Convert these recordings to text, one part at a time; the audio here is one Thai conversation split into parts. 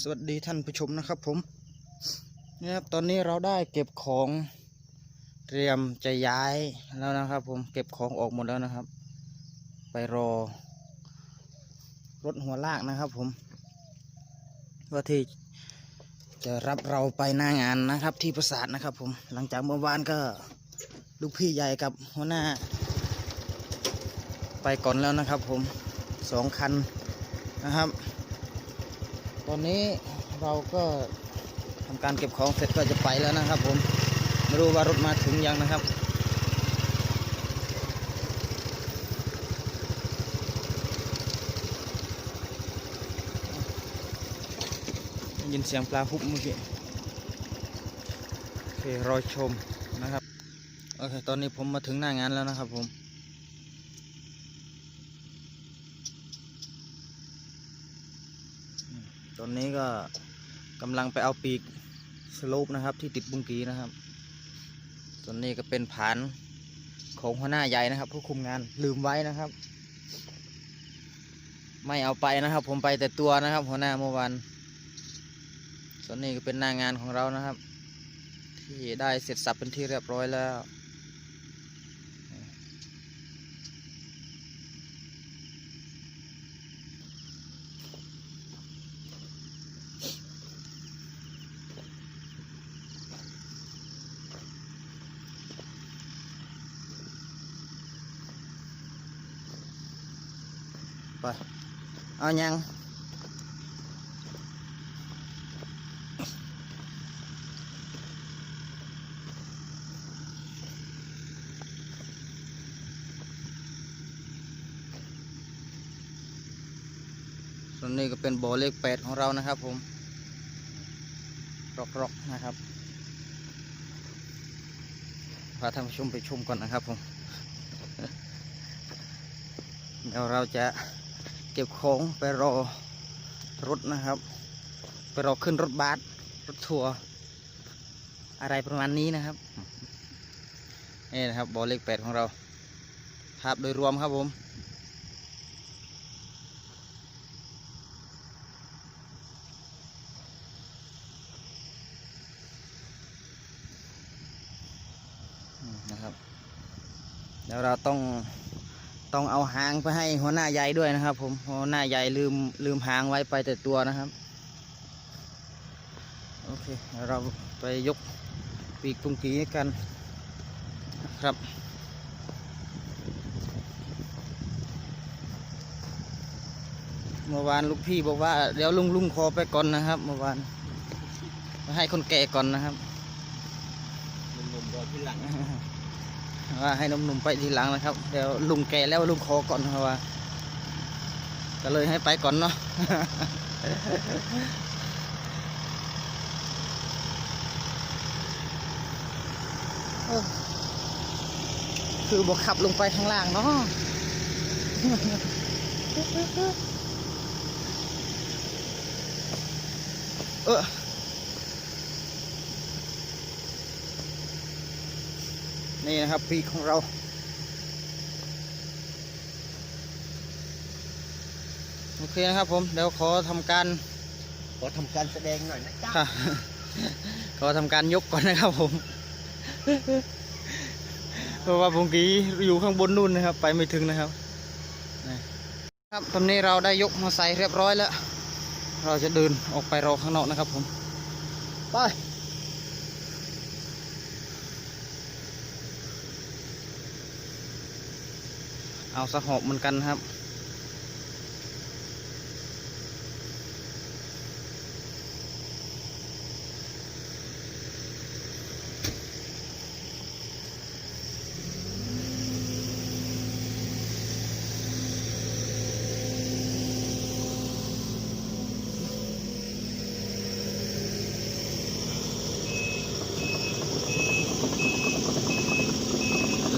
สวัสดีท่านผู้ชมนะครับผมนี่ครับตอนนี้เราได้เก็บของเตรียมจะย้ายแล้วนะครับ ผมเก็บของออกหมดแล้วนะครับ ไปรอ รถหัวลากนะครับ ผมว่าที่จะรับเราไปหน้างานนะครับ ที่ปราสาทนะครับ ผมหลังจากเมื่อวานก็ลูกพี่ใหญ่กับหัวหน้า ไปก่อนแล้วนะครับ ผมสองคันนะครับ ตอนนี้เราก็ทำการเก็บของเสร็จก็จะไปแล้วนะครับ ผมไม่รู้ว่ารถมาถึงยังนะครับยินเสียงปลาฮุบเมื่อกี้โอเครอชมนะครับโอเคตอนนี้ผมมาถึงหน้างานแล้วนะครับผมอืมตอ นนี้ก็กำลังไปเอาปีกสโลปนะครับ ที่ติดบุงกีนะครับส่วนนี้ก็เป็นผานของหัวหน้าใหญ่นะครับ ผู้คุมงานลืมไว้นะครับ ไม่เอาไปนะครับ ผมไปแต่ตัวนะครับ หัวหน้าเมื่อวานส่วนนี้ก็เป็นหน้างานของเรานะครับ ที่ได้เสร็จสับเป็นที่เรียบร้อยแล้ว เอายังส่วนนี้ก็เป็นบ่อเลขแปดของเรานะครับผมรอกๆนะครับพาท่านผู้ชมไปชมก่อนนะครับผมเดี๋ยวเราจะ เก็บของไปรอรถนะครับ ไปรอขึ้นรถบัสรถทัวร์อะไรประมาณนี้นะครับนี่นะครับบ่อเลขแปดของเราภาพโดยรวมครับผมอืมนะครับ เดี๋ยวเราต้อง ต้องเอาหางไปให้หัวหน้าใหญ่ด้วยนะครับ ผมหัวหน้าใหญ่ลืมลืมหางไว้ไปแต่ตัวนะครับโอเคเราไปยกปีกตุงกีกันครับเมื่อวานลูกพี่บอกว่าเดี๋ยวลุงลุงขอไปก่อนนะครับเมื่อวานให้คนแก่ก่อนนะครับหนุ่มๆรอที่หลัง ว่าให้หนุ่มๆไปทีหลังนะครับ เดี๋ยวลุงแก่แล้วลุงขอก่อนเพราะว่าก็เลยให้ไปก่อนเนาะคือบอกขับลงไปข้างล่างเนาะเออ นี่นะครับปีกของเรา โอเคนะครับผม เดี๋ยวขอทำการ ขอทำการแสดงหน่อยนะจ๊ะค่ะขอทำการยกก่อนนะครับผม เพราะว่าเมื่อกี้อยู่ข้างบนนู่นนะครับ ไปไม่ถึงนะครับนะครับตอนนี้เราได้ยกมาใส่เรียบร้อยแล้ว เราจะเดินออกไปรอข้างนอกนะครับผม ไป เอาสะหอบเหมือนกันครับ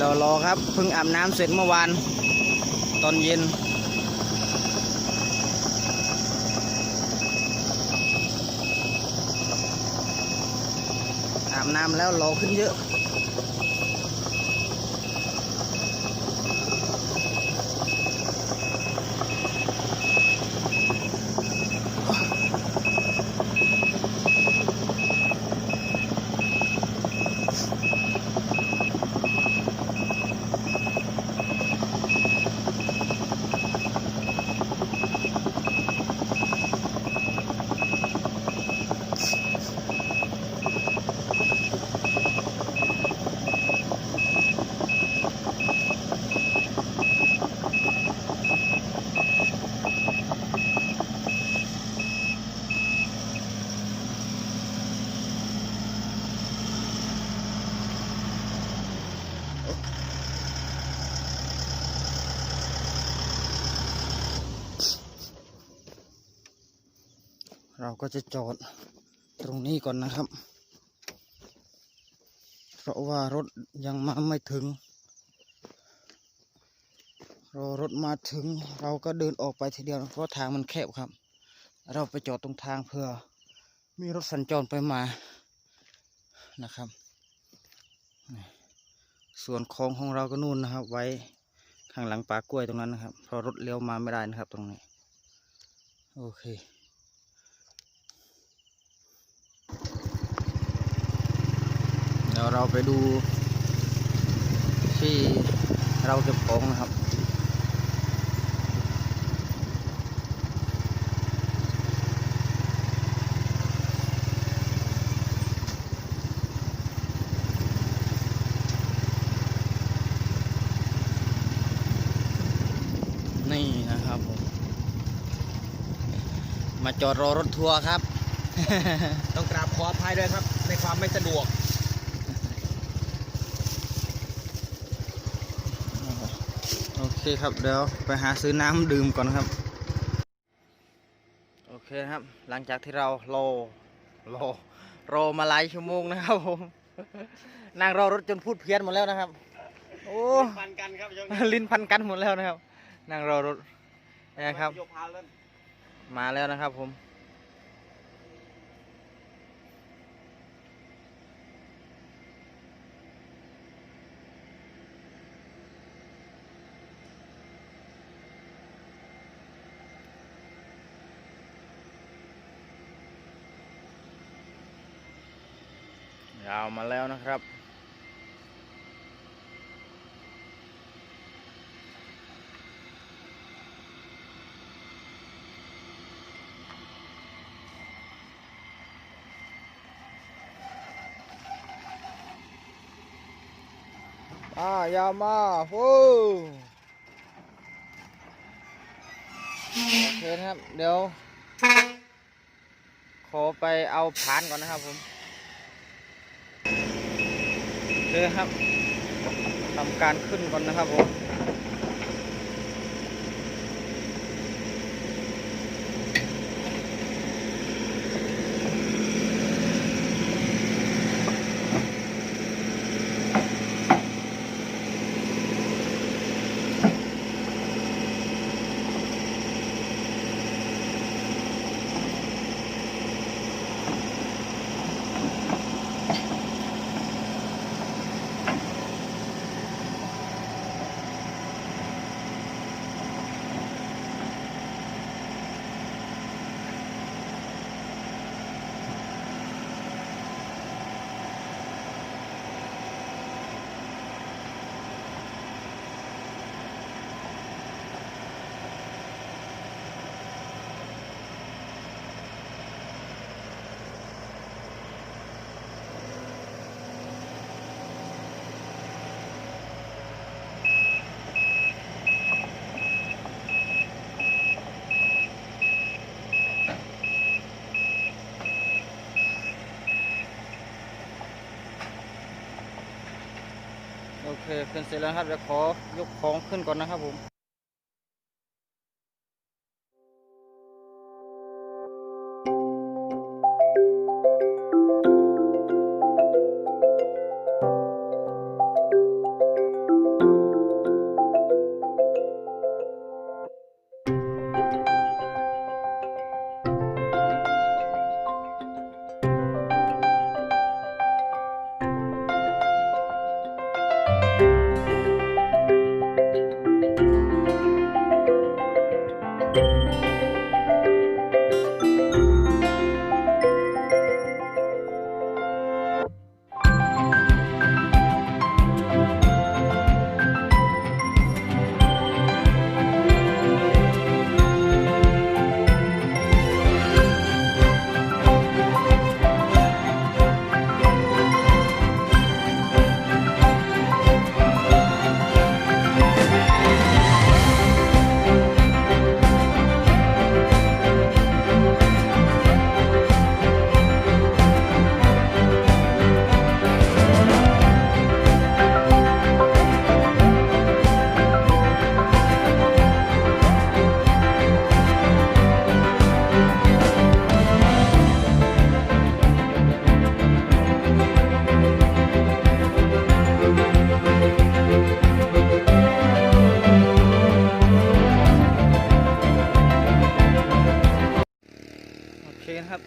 รอรอครับเพิ่งอาบน้ำเสร็จเมื่อวาน ตอนเย็น อาบน้ำแล้วรอขึ้นเยอะ ก็จะจอดตรงนี้ก่อนนะครับ เพราะว่ารถยังมาไม่ถึง รอรถมาถึงเราก็เดินออกไปทีเดียวเพราะทางมันแคบครับ เราไปจอดตรงทางเพื่อ มีรถสัญจรไปมานะครับ ส่วนของของเราก็นู่นนะครับ ไว้ข้างหลังป่ากล้วยตรงนั้นนะครับเพราะรถเลี้ยวมาไม่ได้นะครับตรงนี้ โอเค ดี๋ยวเราไปดูที่เราเก็บของนะครับนี่นะครับผมมาจอดรอรถทัวร์ครับ ต้องกราบขออภัยด้วยครับ ในความไม่สะดวก โอเคครับเดี๋ยวไปหาซื้อน้ำดื่มก่อนครับ โอเคครับ หลังจากที่เรารอรอรอมาหลายชั่วโมงนะครับผมนั่งรอรถจนพูดเพี้ยนหมดแล้วนะครับ โอ้ฟันกันครับยกลิ้นพันกันหมดแล้วนะครับ นั่งรอรถนะครับ มาแล้วนะครับผมาวมาแล้วนะครับ อ่ายาวมาโอ้โอเคนะครับ เดี๋ยว ขอไปเอาผานก่อนนะครับผม เลยครับทำการขึ้นก่อนนะครับผม โอเคขึ้นเสร็จแล้วครับเดี๋ยวขอยกของขึ้นก่อนนะครับผม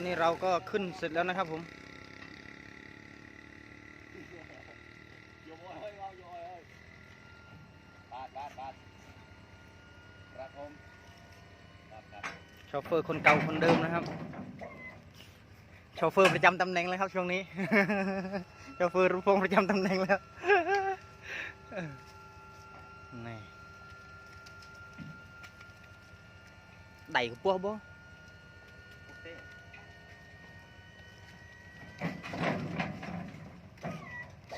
อนนี้เราก็ขึ้นเสร็จแล้วนะครับผมบาทบาทบาทครับผมบาทบาทโชเฟอร์คนเก่าคนเดิมนะครับโชเฟอร์ประจำตำแหน่งแล้วครับช่วงนี้โชเฟอร์รุ่พงประจำตำแหน่งแล้วนี่ไดกับพวกบ่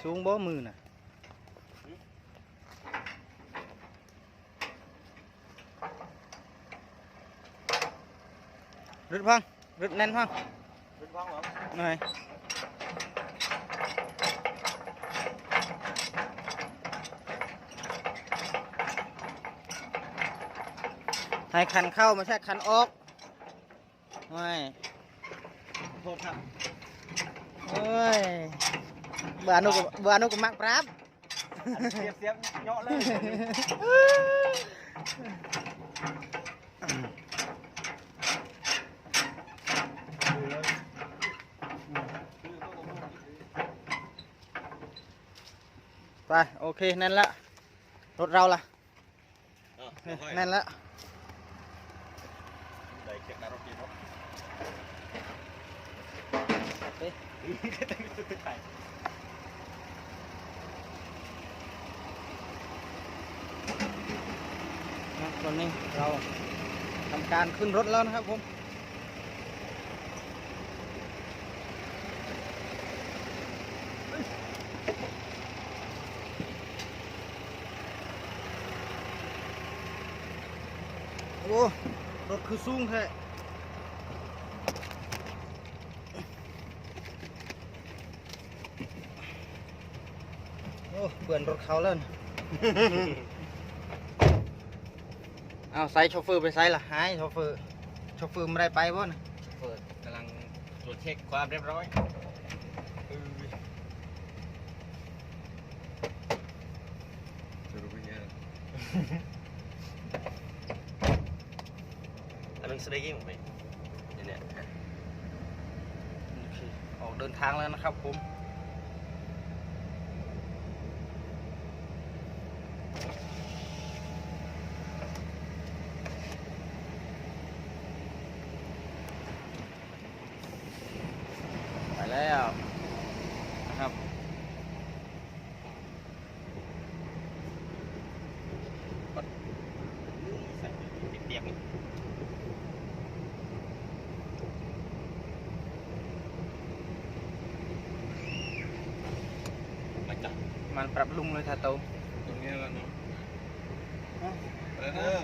สูงบ่มือน่ะรึดพังรึดแน่นพังเป็นฟังเหรอหน่อยให้คันเข้าไม่ใช่คันออกไม่โทษครับเอ้ย เบื่อนุกเบื่อนุกมักปรับเสียบเสียบเนาะเลยดูเลยคือเขาบอกว่าไตอนนี้เราทำการขึ้นรถแล้วนะครับผมโอ้รถคือสูงแท้โอ้เปื่อนรถเขาแล้ว เอาใส่โชเฟอร์ไปใส่ละหายโชเฟอร์โชเฟอร์ไม่ได้ไปบ่นะเปิดกำลังตรวจเช็คความเรียบร้อยเออสรุปเป็นไงอันนั้นแสดงยังไงเนี่ยโอเคออกเดินทางแล้วนะครับผม ไปแล้วนะครับ ใส่เปียกๆนี่มาจับ มันปรับลุงเลยท่าโตตรงนี้แล้วเนาะอะเออ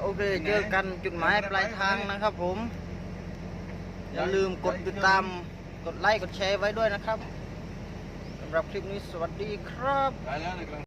โอเคเจอกันจุดหมายปลายทางนะครับผม อย่าลืมกดติดตาม กดไลค์ กดแชร์ไว้ด้วยนะครับสำหรับคลิปนี้สวัสดีครับได้แล้วนะครับ